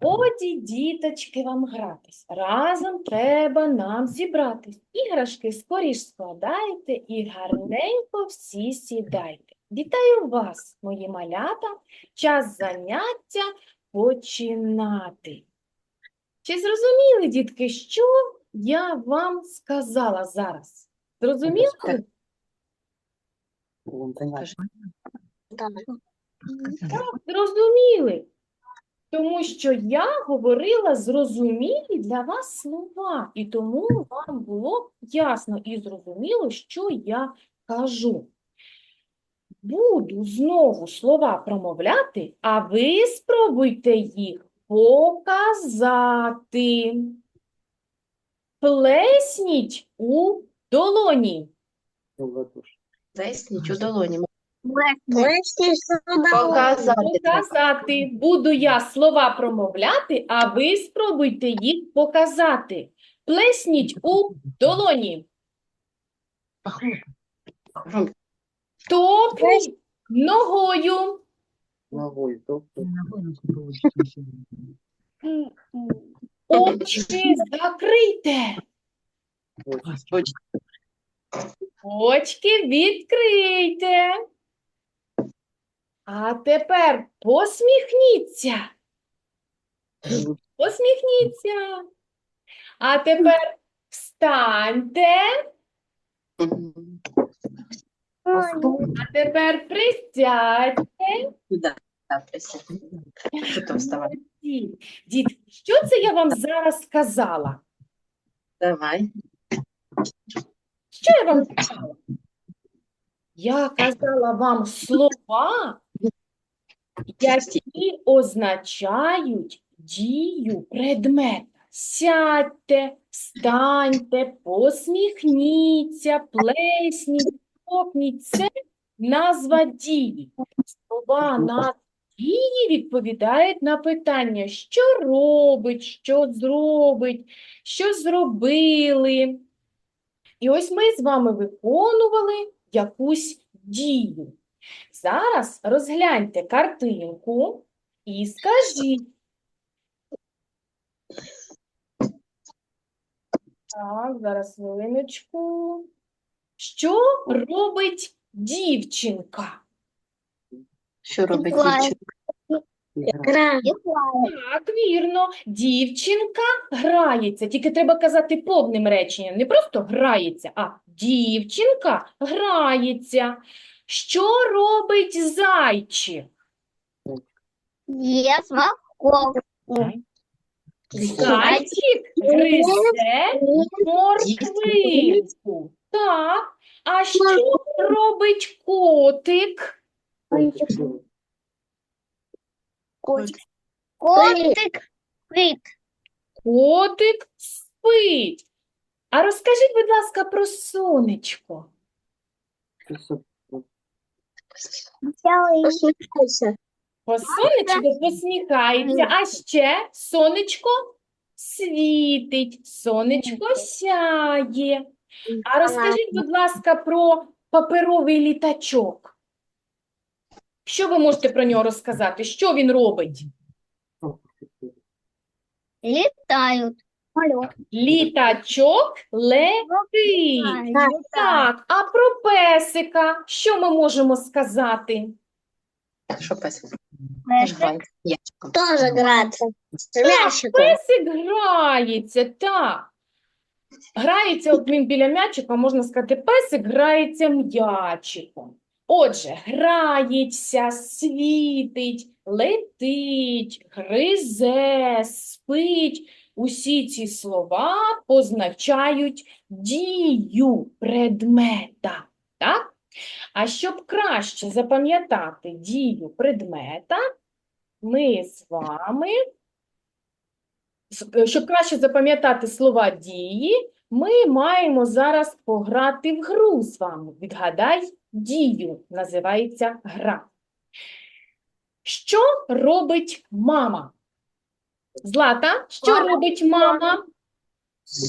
Годі, діточки, вам гратись. Разом треба нам зібратись. Іграшки скоріш складайте і гарненько всі сідайте. Вітаю вас, мої малята. Час заняття починати. Чи зрозуміли, дітки, що я вам сказала зараз? Зрозуміли? Так. Так, зрозуміли. Тому що я говорила зрозумілі для вас слова, і тому вам було ясно і зрозуміло, що я кажу. Буду знову слова промовляти, а ви спробуйте їх показати. Плесніть у долоні. Плесніть у долоні. Показати. Показати. Буду я слова промовляти, а ви спробуйте їх показати. Плесніть у долоні. Топніть ногою. Ногою, тобто Очі закрийте. Очки відкрийте. А тепер посміхніться. Посміхніться. А тепер встаньте. А тепер присядьте. Діти, що це я вам зараз сказала? Давай. Що я вам сказала? Я казала вам слова, які означають дію предмета. Сядьте, встаньте, посміхніться, плесніть, топніть. Це назва дії. Слова назва дії відповідають на питання, що робить, що зробить, що зробили. І ось ми з вами виконували якусь дію. Зараз розгляньте картинку і скажіть. Так, зараз хвилиночку. Що робить дівчинка? Що робить Грає. дівчинка? Так, вірно. Дівчинка грається. Тільки треба казати повним реченням. Не просто грається, а дівчинка грається. Що робить зайчик? Я смаховку. Зайчик гризе морквинку. Так. А що робить котик? Котик спит. Котик спить. А розкажіть, будь ласка, про сонечко. Усміхайся. Бо сонечко посміхається, а ще сонечко світить, сонечко сяє. А розкажіть, будь ласка, про паперовий літачок. Що ви можете про нього розказати? Що він робить? Літають. Алло. Літачок летить. Так, а про песика що ми можемо сказати? Що песик? Песик Грає м'ячиком. тоже грается. С мячиком. Песик грається, так. Грається, от він біля м'ячика, можна сказати, песик грається м'ячиком. Отже, грається, світить, летить, гризе, спить. Усі ці слова позначають дію предмета. Так? А щоб краще запам'ятати дію предмета, ми з вами е, щоб краще запам'ятати слова дії, ми маємо зараз пограти в гру з вами. Відгадай дію, називається гра. Що робить мама? Злата, що Мама. робить мама?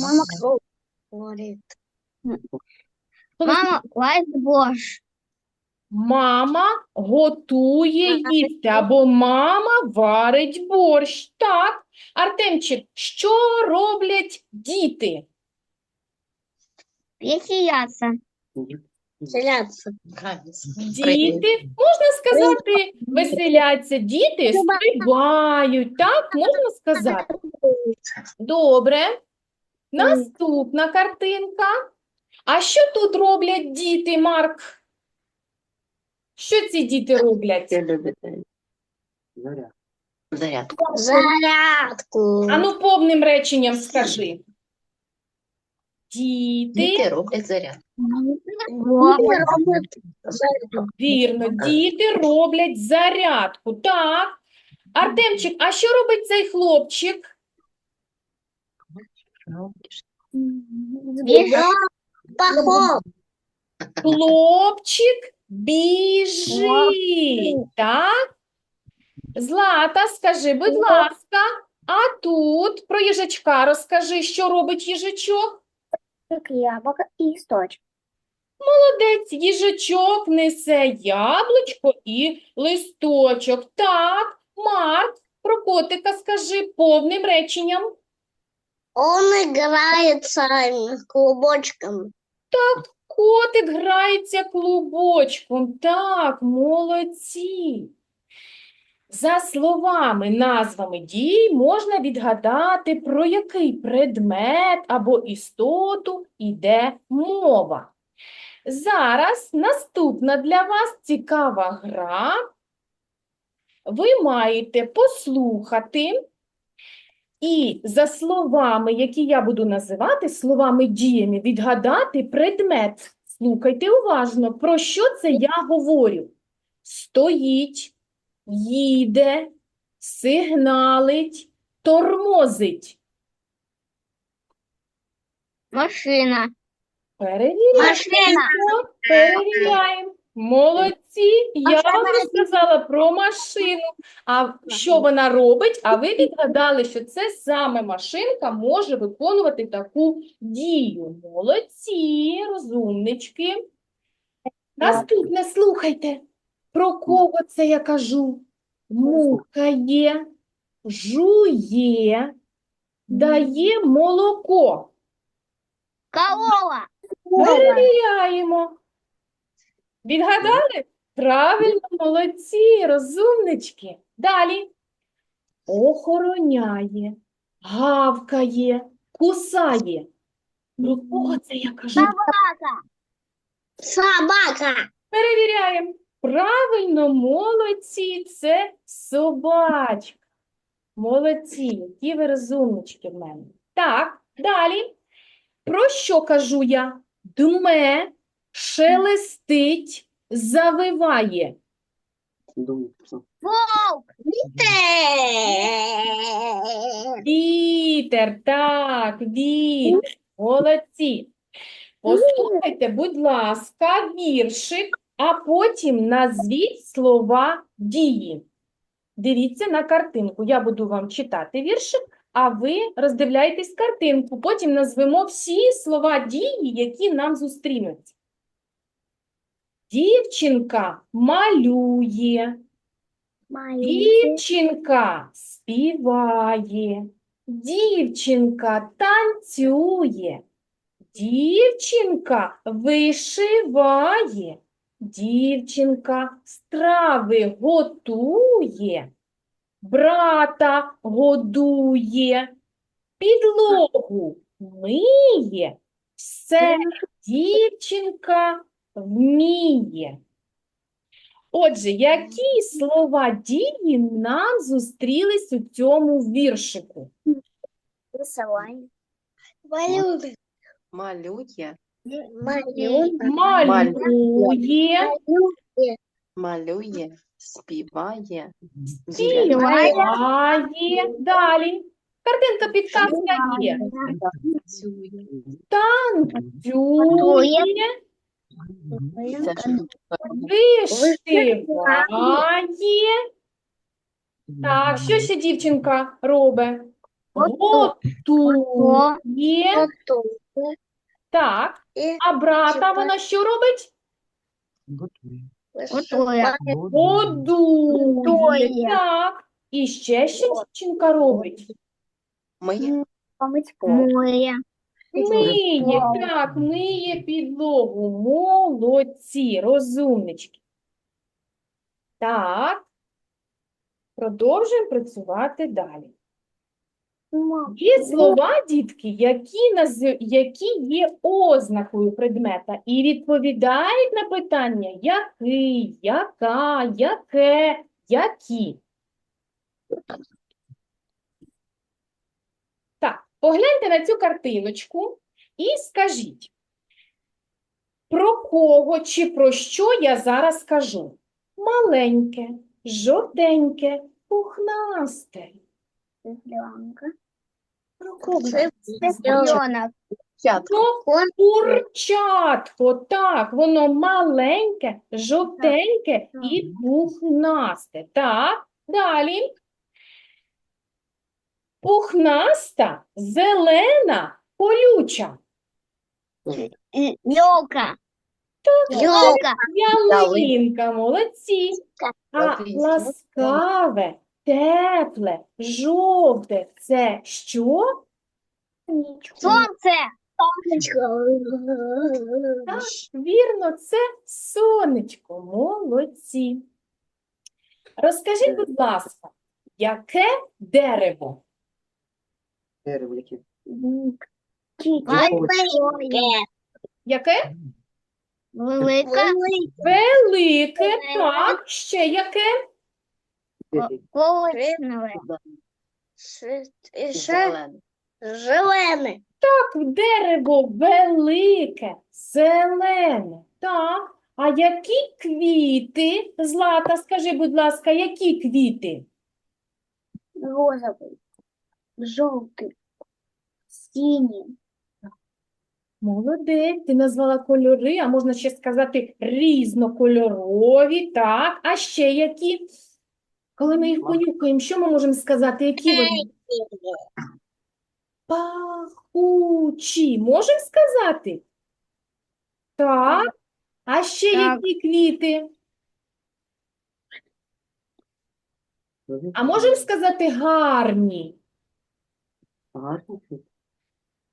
Мама говорит. Мама лает борщ. Мама готує їсти або мама варить борщ. Так, Артемчик, що роблять діти? Веселятся. Селяться. Граються. Діти, можна сказати, веселяться. Діти стрибають, так, можна сказати. Добре. Наступна картинка. А що тут роблять діти, Марк? Що ці діти роблять? Зарядку. Зарядку. Ану, повним реченням скажи. Діти, Діти роблять зарядку. Вірно, діти роблять зарядку. Так. Артемчик, а що робить цей хлопчик? Хлопчик біжить. Так? Злата, скажи, будь ласка, а тут про їжачка розкажи, що робить їжачок? Яблоко и листочек. Молодець, їжачок несе яблучко і листочок. Так, Марк, про котика скажи повним реченням. Он играется клубочком. Так, Котик грається клубочком. Так, молодці. За словами, назвами дій можна відгадати, про який предмет або істоту йде мова. Зараз наступна для вас цікава гра. Ви маєте послухати і за словами, які я буду називати, словами діями, відгадати предмет. Слухайте уважно, про що це я говорю. Стоїть, їде, сигналить, тормозить. Машина. Перевіряємо. Перевіряємо. Молодці. Я вам розказала про машину. А що вона робить? А ви відгадали, що це саме машинка може виконувати таку дію. Молодці, розумнички. Наступне слухайте. Про кого це я кажу? Мукає, жує, дає молоко. Корова. Перевіряємо. Відгадали? Правильно, молодці, розумнички. Далі. Охороняє, гавкає, кусає. Про кого це я кажу? Собака. Собака. Перевіряємо. Правильно, молодці, це собачка. Молодці, які ви розумнички в мене. Так, далі. Про що кажу я? Дме, шелестить, завиває. Волк. Вітер, так, вітер. Молодці. Послухайте, будь ласка, віршик, а потім назвіть слова дії. Дивіться на картинку. Я буду вам читати віршик, а ви роздивляйтесь картинку. Потім назвемо всі слова дії, які нам зустрінуться. Дівчинка малює. Дівчинка співає, дівчинка танцює, дівчинка вишиває, дівчинка страви готує, брата годує, підлогу миє, все дівчинка вміє. Отже, які слова дії нам зустрілись у цьому віршику? Рисование. Малює. Малюнок. Малює, Малює. Співає. Співає. Далі. Картинка підказка є. Танцює, Це ж вишиває. Так, що ще дівчинка робить? Готує. Так, а брата вона що робить? Готує. Готує. Годує. Так. І ще що дівчинка робить? Ми Моє. Миє, так, миє підлогу. Молодці, розумнички. Так. Продовжуємо працювати далі. Є слова, дітки, які, наз... які є ознакою предмета і відповідають на питання який, яка, яке, які. Так, погляньте на цю картиночку і скажіть, про кого чи про що я зараз кажу? Маленьке, жовтеньке, пухнасте. Кого? Це Курчатко, так, воно маленьке, жовтеньке і пухнасте. Так, далі. Пухнаста, зелена, колюча. Йолка. Йолка. Ялинка, молодці. А ласкаве, тепле, жовте – це що? Сонце. Так, вірно, це сонечко. Молодці. Розкажіть, будь ласка, яке дерево? Дерево яке? Яке? Велика. Велике, так, ще яке? Який? Коричневе. Зелений. Зелене. Так, дерево велике, зелене. Так. А які квіти? Злата, скажи, будь ласка, які квіти? Розовий. Жовтий. Синій. Молодець, ти назвала кольори, а можна ще сказати різнокольорові, так. А ще які? Коли ми їх понюхаємо, що ми можемо сказати? Які вони? Пахучі. Можемо сказати? Так. А ще Так. які квіти? А можемо сказати гарні?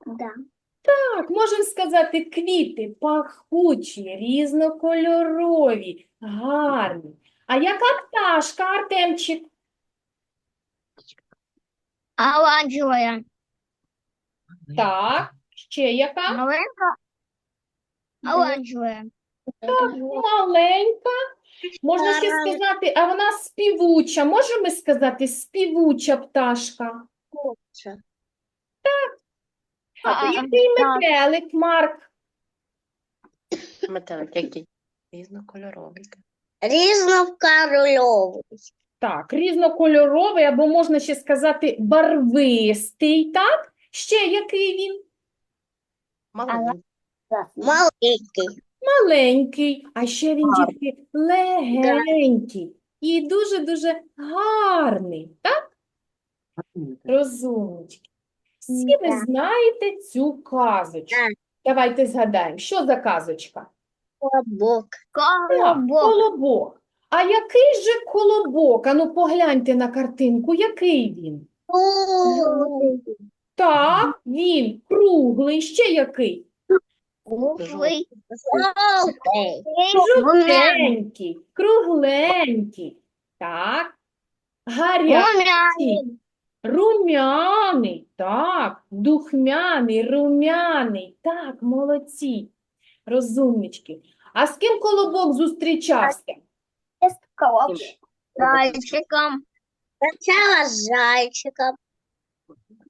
Да. Так, можемо сказати квіти пахучі, різнокольорові, гарні. А яка пташка, Артемчик? Оранжевая. Так, ще яка? Маленька. Оранжевая. Маленька. Можна ще сказати, а вона співуча. Можемо сказати співуча пташка? Ще. А який метелик, Марк? Метелик який? Різнокольоровий. Різнокольоровий. Так, різнокольоровий, або можна ще сказати барвистий, так? Ще який він? Маленький. Маленький. Маленький, а ще він, дітки, легенький і дуже-дуже гарний, так? Розумнички. Всі ви знаєте цю казочку. Давайте згадаємо, що за казочка? Колобок. Так, Колобок. колобок. А який же колобок? Ану, погляньте на картинку, який він? Так, він круглий, ще який? Круглий. Жовтенький, кругленький. Так. Гарячий, румяний. Так, духмяний, румяний. Так, молодці. Розумнички. А з ким колобок зустрічався? Зайчиком. Сначала с зайчиком,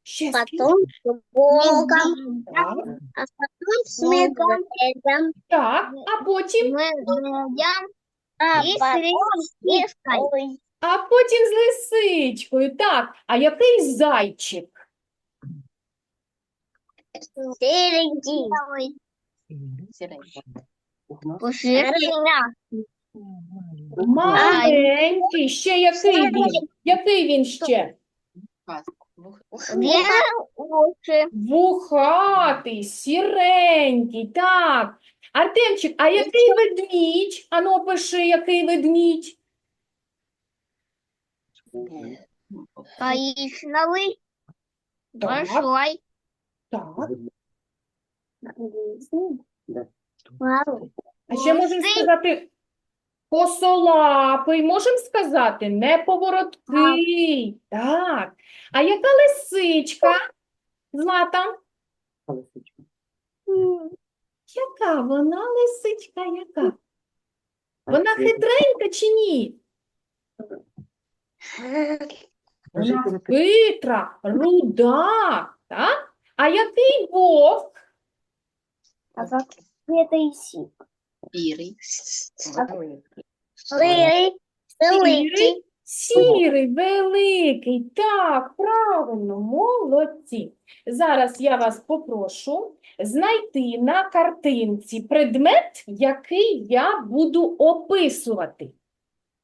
Ще з ким? потом с волком, Так, а потом с медведем. так, а потім, Медведем и с снежкой. а потім з лисичкою. Так, а який зайчик? Серенький. Пухнастий. Маленький. Ще який він? Який він ще? Вухатий, сіренький, так. Артемчик, а який ведмідь? Ану, пиши, який ведмідь. Коричневый. Так, Большой. так. Вау. А ще можемо сказати косолапий, можемо сказати неповороткий. Так. А яка лисичка? Злата? Яка вона лисичка, яка? Вона хитренька чи ні? Вона хитра, руда, так? А який вовк? А как это иси? Сірий. Сырый. Сірий, сірий, великий. Так, правильно, молодці. Зараз я вас попрошу знайти на картинці предмет, який я буду описувати.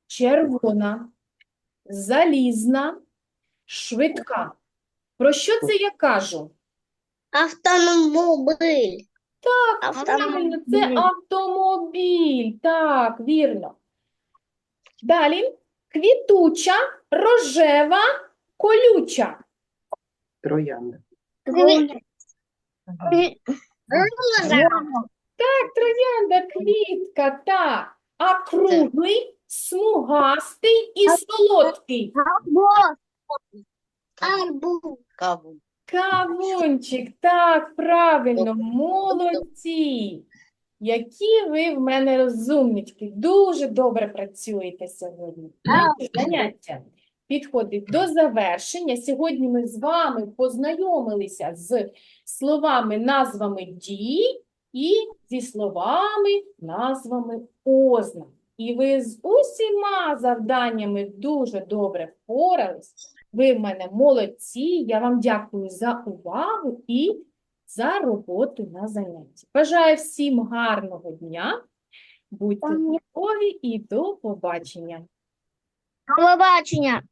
Червона, залізна, швидка. Про що це я кажу? Автомобиль. Так, правильно, це Автомобіль. Так, вірно. Далі. Квітуча, рожева, колюча. Троянда. Так, троянда, квітка, так. А круглий, смугастий і солодкий. Арбуз. Арбуз. Кавун. Кавунчик, так, правильно, молодці. Які ви в мене розумнички, дуже добре працюєте сьогодні. Наше заняття підходить до завершення. Сьогодні ми з вами познайомилися з словами, назвами дій і зі словами, назвами ознак. І ви з усіма завданнями дуже добре впорались. Ви в мене молодці. Я вам дякую за увагу і за роботу на занятті. Бажаю всім гарного дня. Будьте здорові і до побачення. До побачення.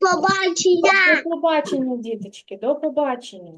До побачення. До побачення, діточки, до побачення.